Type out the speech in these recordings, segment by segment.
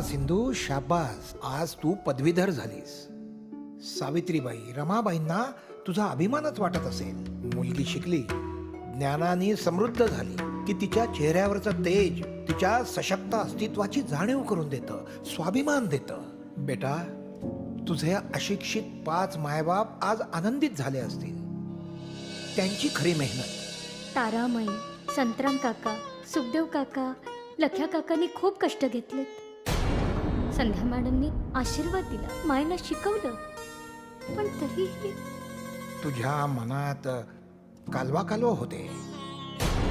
शाबास सिंधू शाबास. आज तू पदवीधर झालीस. सावित्रीबाई रमाबाईंना तुझा अभिमानच वाटत असेल. मुलगी शिकली. ज्ञानाने समृद्ध झाली. की तिच्या चेहऱ्यावरचं तेज तिच्या सशक्त अस्तित्वाची जाणीव करून देतं स्वाभिमान देतं. बेटा तुझे अशिक्षित पाच मायबाप आज आनंदित झाले असतील. त्यांची खरी मेहनत. तारामयी संतराम काका सुखदेव काका लख्या काकांनी खूप कष्ट घेतलेत. संध्या मॅडमनी आशीर्वाद दिला मायनं शिकवलं. पण तरीही तुझ्या मनात कालवा कालवा होते.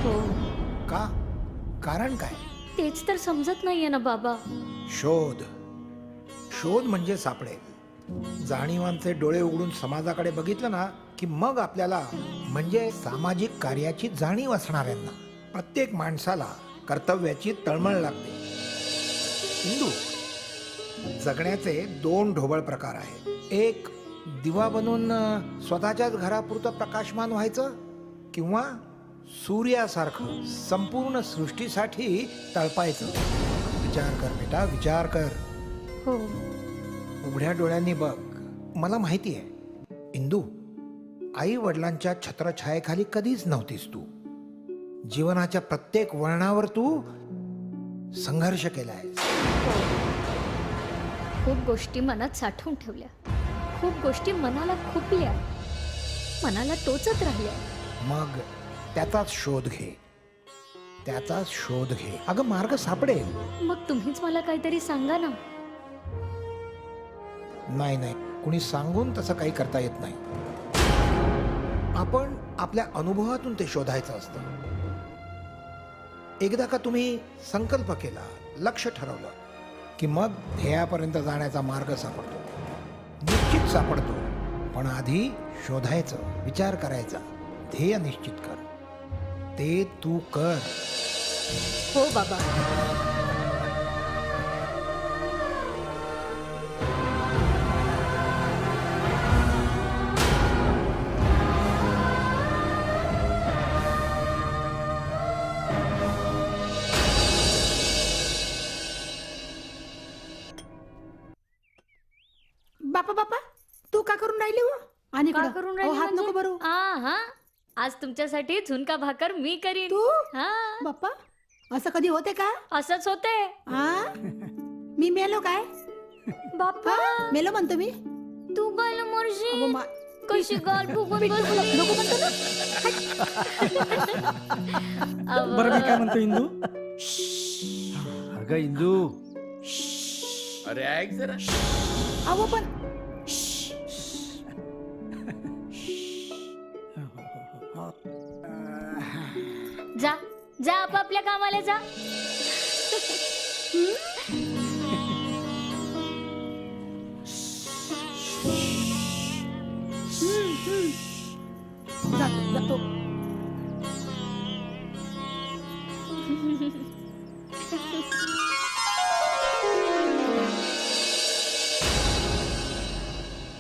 हो. का? कारण काय? तेच तर समजत नाहीये ना बाबा. शोध. शोध म्हणजे सापडेल जाणीवांचे डोळे उघडून समाजाकडे बघितलं ना की मग आपल्याला म्हणजे सामाजिक कार्याची जाणीव असणाऱ्यांना प्रत्येक माणसाला कर्तव्याची तळमळ लागते. हिंदू जगण्याचे दोन ढोबळ प्रकार आहेत. एक दिवा बनवून अं, स्वतःच्याच घरापुरतं प्रकाशमान व्हायचं किंवा सूर्यासारखं संपूर्ण सृष्टीसाठी तळपायचं. विचार कर बेटा विचार कर. हो. उघड्या डोळ्यांनी बघ. मला माहिती आहे. इंदू आई वडिलांच्या छत्रछायेखाली कधीच नव्हतीस तू. जीवनाच्या प्रत्येक वळणावर तू संघर्ष केलाय खूप गोष्टी मनात साठवून ठेवल्या. खूप गोष्टी मनाला खुपल्या. मनाला टोचत राहिल्या. मग त्याचाच शोध घे. त्याचाच शोध घे. अगं मार्ग सापडेल. मग तुम्हीच मला काहीतरी सांगा ना. नाही नाही. कुणी सांगून तसं काही करता येत नाही. आपण आपल्या अनुभवातून ते शोधायचं असतं. एकदा का तुम्ही संकल्प केला लक्ष ठरवलं की मग ध्येयापर्यंत जाण्याचा मार्ग सापडतो. निश्चित सापडतो. पण आधी शोधायचं विचार करायचा. ध्येय निश्चित कर. ते तू कर. हो बाबा. आज तुमच्यासाठी झुणका भाकर मी करीन. तू? हा. बाप्पा असं कधी होते का? असंच होते. हा मी मेलो काय? बाप्पा. हा? मेलो म्हणतो मी? तू गाल अगो मोरशी मा- कशी गाल फुगून बसली नको म्हणतो ना. अव. बरं मी काय म्हणतो इंदू? अगं इंदू. अरे ऐक जरा. अहो पण जा जा आपापल्या कामाला जा.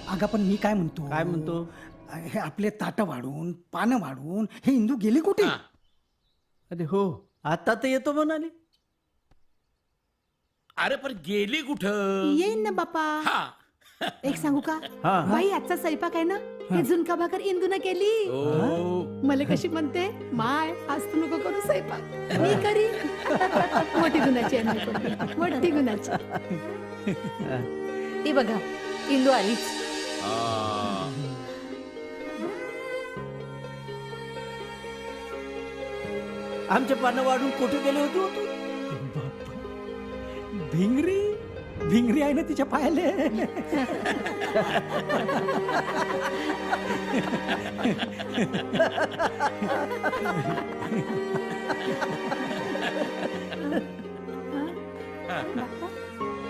अगं पण मी काय म्हणतो? काय म्हणतो? हे आपले ताट वाढून पानं वाढून हे इंदू गेली कुठे. अरे हो आता तर येतो म्हणाली. अरे पण गेली कुठं? येईन ना बापा. हा. एक सांगू का? हा. बाई आजचा स्वयंपाक आहे ना? हे. झुणका भाकर इंदून केली. ओ. मला कशी म्हणते माय आज तू नको करू स्वयंपाक. मी करी. मोठी गुणाची आहे मी पण. मोठी गुणाची. ती बघा इंदू आलीच. आ. आमचे पानं वाढून कुठे गेले होते हो तू? भिंगरी? भिंगरी आहे ना तिच्या पायाले.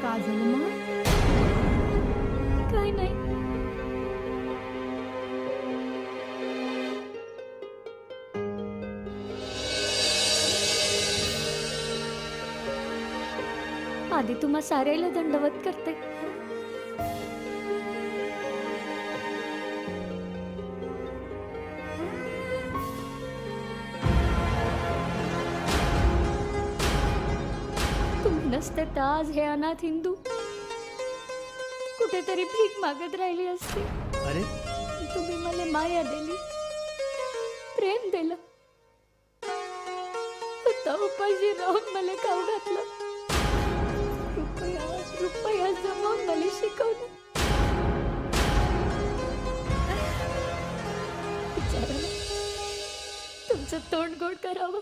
का झालं मग? तुम्हा साऱ्याला दंडवत करते. तुम्ही नसते तर आज हे अनाथ हिंदू कुठेतरी भीक मागत राहिली असते. अरे? तुम्ही मला माया दिली प्रेम दिलं. उपाशी राहून मला खाऊ घातलं. रुपया जमवून मला शिकवलं तुमचं तोंड गोड करावं.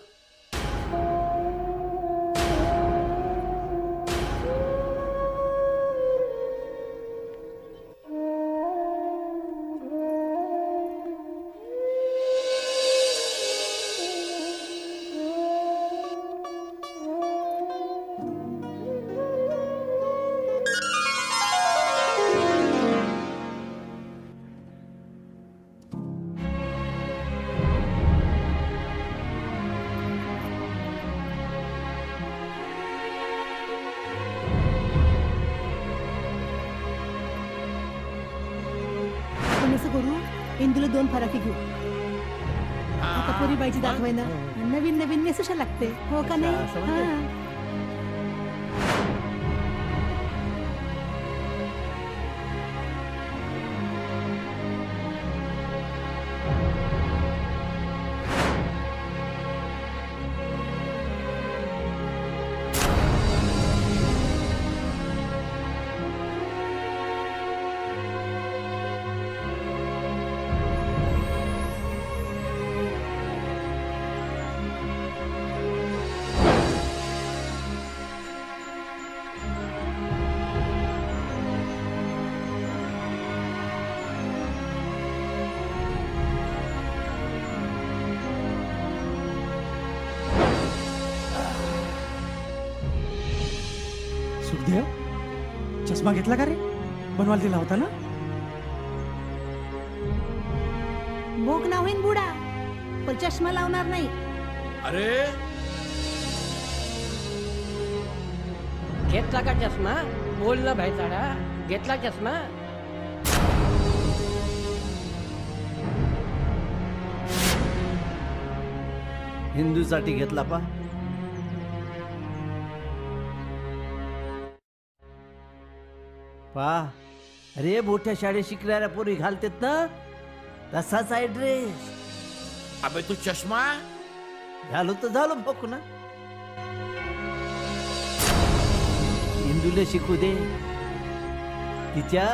इंदूला दोन फराकी घेऊ. आता पोरी बाईची दाखवाय ना नवीन नवीन नेसुशा लागते. हो का नाही. हा. सुखदेव चष्मा घेतला का रे? बनवायला दिला होता ना? मोग ना होईन बुडा पण चष्मा लावणार नाही. अरे! घेतला का चष्मा? बोल ना भाई चाडा घेतला चष्मा? हिंदूसाठी घेतला पा. पा अरे मोठ्या शाळेत शिकणाऱ्या पोरी घालतेत ना? तसाच आहे ड्रेस अबे तू चष्मा? झालो तर झालो बघू ना. इंदूला शिकू दे. तिच्या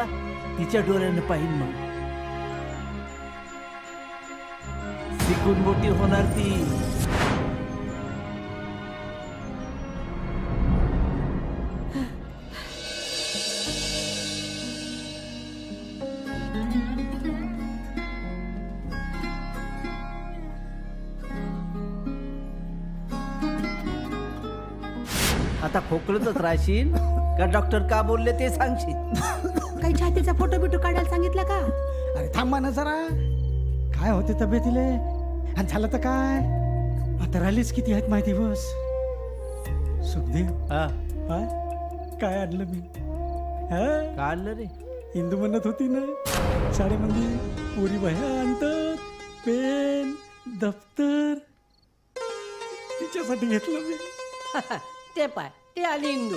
तिच्या डोळ्यानं पाहिन मग. शिकून मोठी होणार ती. आता खोकलतच राहशील? का डॉक्टर का बोलले ते सांगशील? काही छातीचा फोटो बिटो काढायला सांगितलं का? अरे थांबा ना जरा. काय होते तब्येतीले? आणि झालं तर काय? आता राहिलीच किती आहेत माहिती बस? सुखदेव. हा. हा? काय आणलं मी? हा? काढलं रे? हिंदू म्हणत होती ना शाळेमध्ये पोरी बाह्या आणतात पेन दप्तर तिच्यासाठी घेतलं मी. ते पाय. ते आली इंदू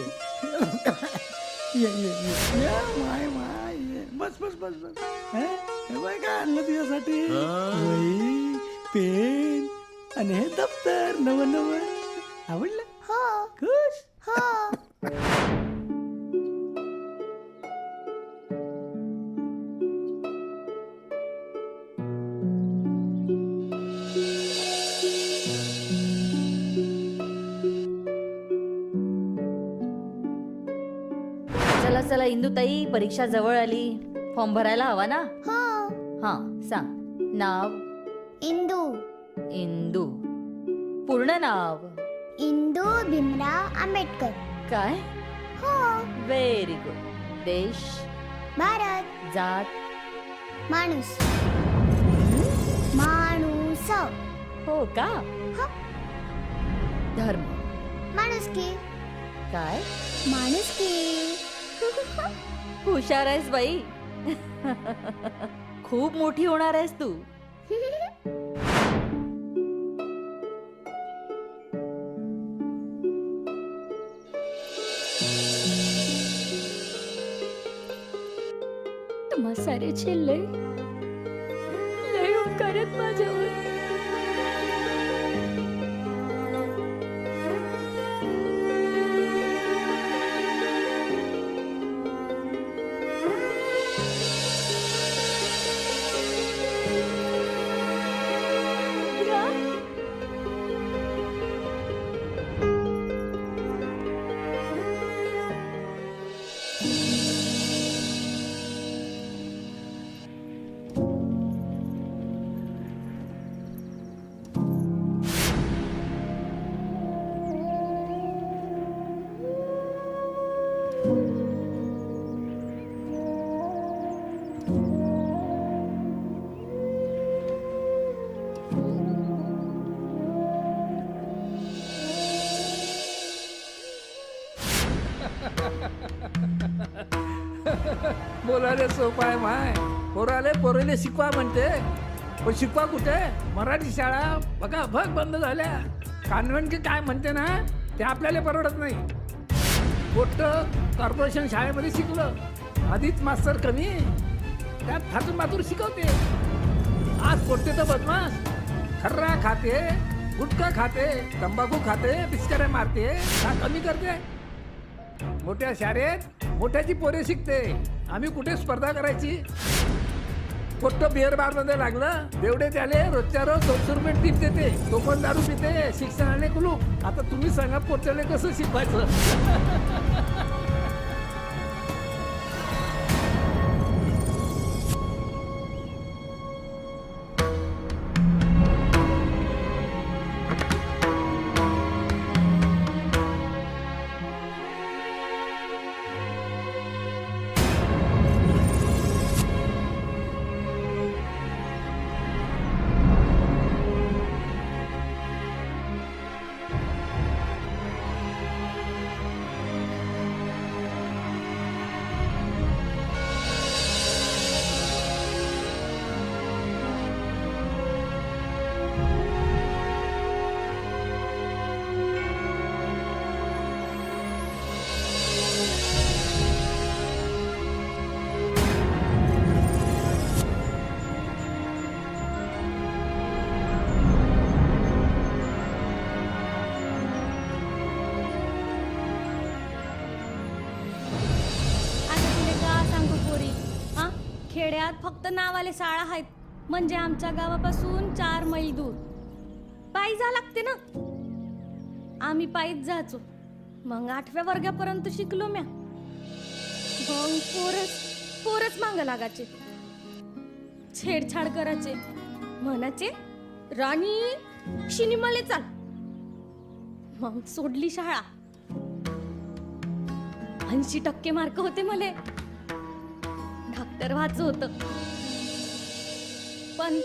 ये ये ये या, माय माय ये. बस बस बस बस हा? हे बाय काय आणलं तुझ्यासाठी वही पेन आणि हे दप्तर नव नव. आवडलं? हो. खुश? चला इंदुताई परीक्षा जवळ आली. फॉर्म भरायला हवा ना? हा. सांग. नाव? इंदू. इंदू. पूर्ण नाव? इंदू भीमराव आंबेडकर. काय? हो. व्हेरी गुड देश? भारत. जात? माणूस. माणूस. हो का? धर्म. माणूस की काय? माणूस की हुशार आहेस बाई. खूप मोठी होणार आहेस तू. तुम्हा सारे छेल्ले लय माझ्यावर. बोलायला सोपं माय. पोराले पोरेले शिकवा म्हणते. पण शिकवा कुठे? मराठी शाळा. बघा भग बंद झाल्या. कॉन्व्हेंट की काय म्हणते ना ते आपल्याला परवडत नाही. मोठं कॉर्पोरेशन शाळेमध्ये शिकलं. आधीच मास्तर कमी. त्यात थातून मातूर शिकवते. आज कोणते तर बदमाश. खर्रा खाते गुटखा खाते तंबाखू खाते पिचकाऱ्या मारते. का कमी करते. मोठ्या शाळेत मोठ्याची पोरे शिकते. आम्ही कुठे स्पर्धा करायची? फक्त बिअर बारमध्ये लागलं. तेवढे त्याले रोजच्या रोज दोनशे रुपये टीप देते. तो पण दारू पिते शिक्षणाने कुलू आता तुम्ही सांगा पोट्याले कसं शिकवायचं? खेड्यात फक्त नावाले शाळा आहेत. म्हणजे आमच्या गावापासून चार मैल दूर. पायी जा लागते ना. आम्ही पायीच जायचो. मग आठव्या वर्गापर्यंत शिकलो म्या. मग पोरच पोरच माग लागायचे. छेडछाड करायचे. म्हणाचे राणी शिनिमाले चाल. मग सोडली शाळा. ऐंशी टक्के मार्क होते मले. तर व्हायचं होत. पण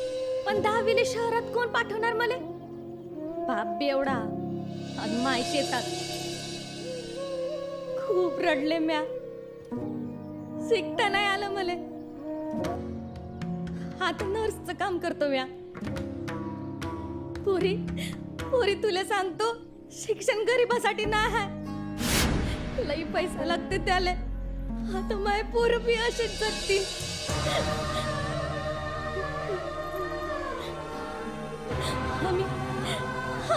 पण दहावीले शहरात कोण पाठवणार मले? बाप एवढा आणि माय शेतात. खूप रडले म्या. शिकता नाही आलं मले. आता नर्सचं काम करतो म्या. पुरी पुरी तुला सांगतो शिक्षण गरीबासाठी नाही. लई पैसा लागते त्याला. आता माय पोर बी अशीच जगतील आम्ही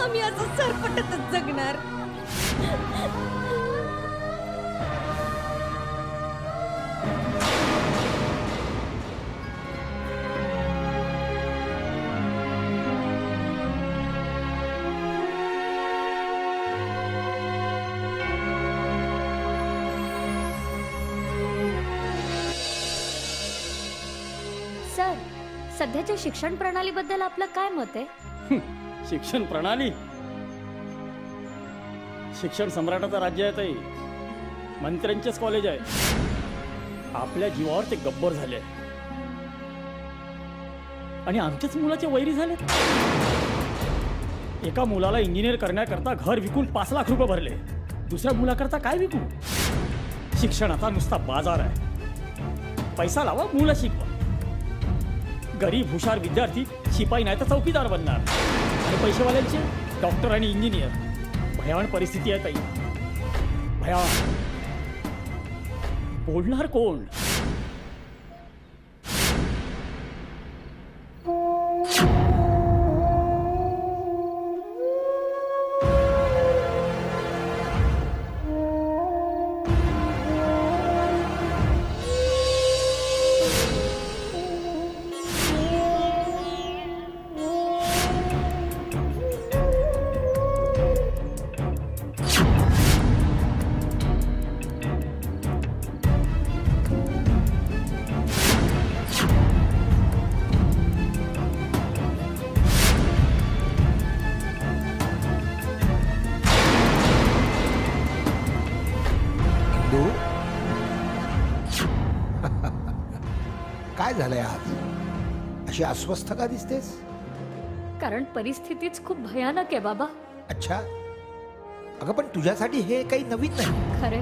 आम्ही असं सरपटतच जगणार. सध्याच्या शिक्षण प्रणालीबद्दल आपलं काय मत आहे? शिक्षण प्रणाली? शिक्षण सम्राटाचं राज्य आहे ताई. मंत्र्यांचेच कॉलेज आहे. आपल्या जीवावर ते गब्बर झाले. आणि आमच्याच मुलाचे वैरी झाले? एका मुलाला इंजिनियर करण्याकरता घर विकून पाच लाख रुपये भरले. दुसऱ्या मुलाकरता काय विकू? शिक्षणाचा नुसता बाजार आहे. पैसा लावा मुलं शिकवा. गरीब हुशार विद्यार्थी शिपाई नाही तर चौकीदार बनणार. आणि पैसेवाल्यांचे डॉक्टर आणि इंजिनियर. भयान परिस्थिती आहे ताई. भयान. बोलणार कोण? अशी अस्वस्थ का दिसतेस? कारण परिस्थितीच खूप भयानक आहे बाबा. अच्छा. अगं पण तुझ्यासाठी हे काही नवीन नाही. खरे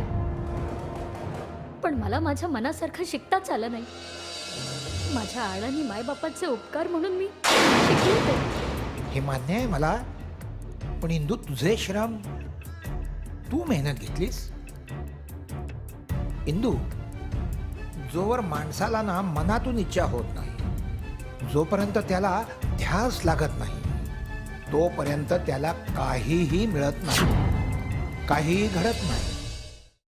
पण मला माझ्या मनासारखं शिकताच आलं नाही. माझ्या आडानी मायबापाचे उपकार म्हणून मी शिकले ते हे मान्य आहे मला. पण इंदू तुझे श्रम तू मेहनत घेतलीस? इंदू जोवर माणसाला ना मनातून इच्छा होत नाही. जोपर्यंत त्याला ध्यास लागत नाही तोपर्यंत त्याला काहीही मिळत नाही. काहीही घडत नाही.